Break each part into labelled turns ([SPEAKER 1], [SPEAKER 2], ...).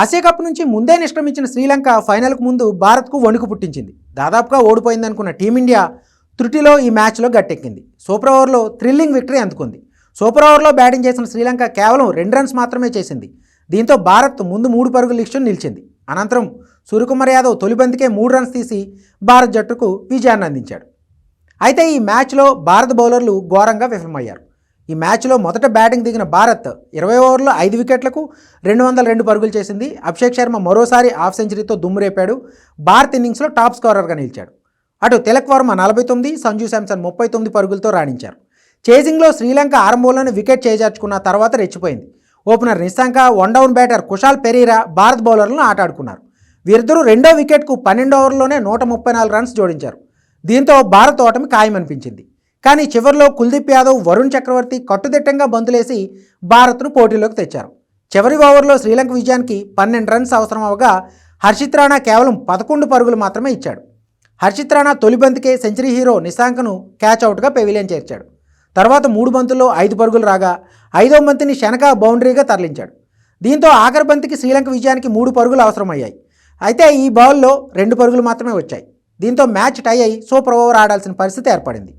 [SPEAKER 1] Asia cup నుంచి ముందే నిష్క్రమించిన శ్రీలంక ఫైనల్కు ముందు భారత్కు వణుకు పుట్టించింది. దాదాపుగా ఓడిపోయిందనుకున్న టీమిండియా త్రుటిలో ఈ మ్యాచ్లో గట్టెక్కింది. సూపర్ ఓవర్లో థ్రిల్లింగ్ విక్టరీ అందుకుంది. సూపర్ ఓవర్లో బ్యాటింగ్ చేసిన శ్రీలంక కేవలం రెండు రన్స్ మాత్రమే చేసింది. దీంతో భారత్ ముందు మూడు పరుగుల లిస్టును నిలిచింది. అనంతరం సూర్యకుమార్ యాదవ్ తొలి బంతికే మూడు రన్స్ తీసి భారత్ జట్టుకు విజయాన్ని అందించాడు. అయితే ఈ మ్యాచ్లో భారత బౌలర్లు ఘోరంగా విఫలమయ్యారు. ఈ మ్యాచ్లో మొదట బ్యాటింగ్ దిగిన భారత్ ఇరవై ఓవర్లో ఐదు వికెట్లకు రెండు వందల రెండు పరుగులు చేసింది. అభిషేక్ శర్మ మరోసారి హాఫ్ సెంచరీతో దుమ్మురేపాడు భారత్ ఇన్నింగ్స్లో టాప్ స్కోరర్గా నిలిచాడు. అటు తిలక్ వర్మ నలభై తొమ్మిది సంజు శాంసన్ ముప్పై తొమ్మిది పరుగులతో రాణించారు. చేజింగ్లో శ్రీలంక ఆరంభంలోనే వికెట్ చేజార్చుకున్న తర్వాత రెచ్చిపోయింది. Opener Nissanka one down batter Kusal Perera Bharat బౌలర్లను ఆటాడుకున్నారు. వీరిద్దరూ రెండో వికెట్కు పన్నెండు ఓవర్లోనే నూట ముప్పై నాలుగు రన్స్ జోడించారు. దీంతో భారత్ ఓటమి ఖాయమనిపించింది. కానీ చివరిలో కుల్దీప్ యాదవ్ వరుణ్ చక్రవర్తి కట్టుదిట్టంగా బంతులేసి భారత్ను పోటీలోకి తెచ్చారు. చివరి ఓవర్లో శ్రీలంక విజయానికి పన్నెండు రన్స్ అవసరం అవగా హర్షిత్ రాణా కేవలం పదకొండు పరుగులు మాత్రమే ఇచ్చాడు. హర్షిత్ రాణా తొలి బంతికే సెంచరీ హీరో నిశాంక్ను క్యాచ్ అవుట్గా పెవిలియన్ చేర్చాడు. తర్వాత మూడు బంతుల్లో ఐదు పరుగులు రాగా ఐదో బంతిని శనక బౌండరీగా తరలించాడు. దీంతో ఆఖరి బంతికి శ్రీలంక విజయానికి మూడు పరుగులు అవసరమయ్యాయి. అయితే ఈ బౌల్లో రెండు పరుగులు మాత్రమే వచ్చాయి. దీంతో మ్యాచ్ టై అయి సూపర్ ఓవర్ ఆడాల్సిన పరిస్థితి ఏర్పడింది.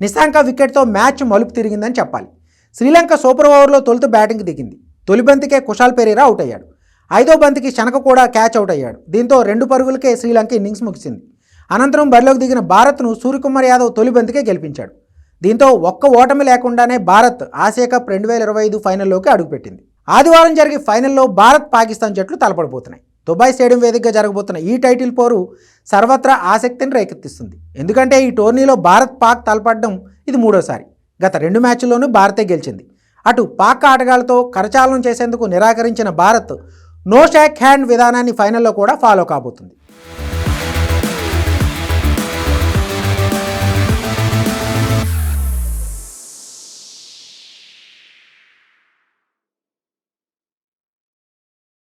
[SPEAKER 1] నిశాంక వికెట్తో మ్యాచ్ మలుపు తిరిగిందని చెప్పాలి. శ్రీలంక సూపర్ ఓవర్లో తొలుత బ్యాటింగ్ దిగింది. తొలి బంతికే కుషాల్ పెరీరా అవుట్ అయ్యాడు. ఐదో బంతికి శనక కూడా క్యాచ్ అవుట్ అయ్యాడు. దీంతో రెండు పరుగులకే శ్రీలంక ఇన్నింగ్స్ ముగిసింది. అనంతరం బరిలోకి దిగిన భారత్ను సూర్యకుమార్ యాదవ్ తొలి బంతికే గెలిపించాడు. దీంతో ఒక్క ఓటమి లేకుండానే భారత్ ఆసియా కప్ రెండు వేల ఇరవై ఐదు ఫైనల్లోకి అడుగుపెట్టింది. ఆదివారం జరిగే ఫైనల్లో భారత్ పాకిస్తాన్ జట్లు తలపడబోతున్నాయి దుబాయ్ స్టేడియం వేదికగా జరగబోతున్న ఈ టైటిల్ పోరు సర్వత్రా ఆసక్తిని రేకెత్తిస్తుంది. ఎందుకంటే ఈ టోర్నీలో భారత్ పాక్ తలపడడం ఇది మూడోసారి. గత రెండు మ్యాచ్ల్లోనూ భారతే గెలిచింది. అటు పాక్ ఆటగాళ్ళతో కరచాలనం చేసేందుకు నిరాకరించిన భారత్ నో షాక్ హ్యాండ్ విధానాన్ని ఫైనల్లో కూడా ఫాలో కాబోతుంది.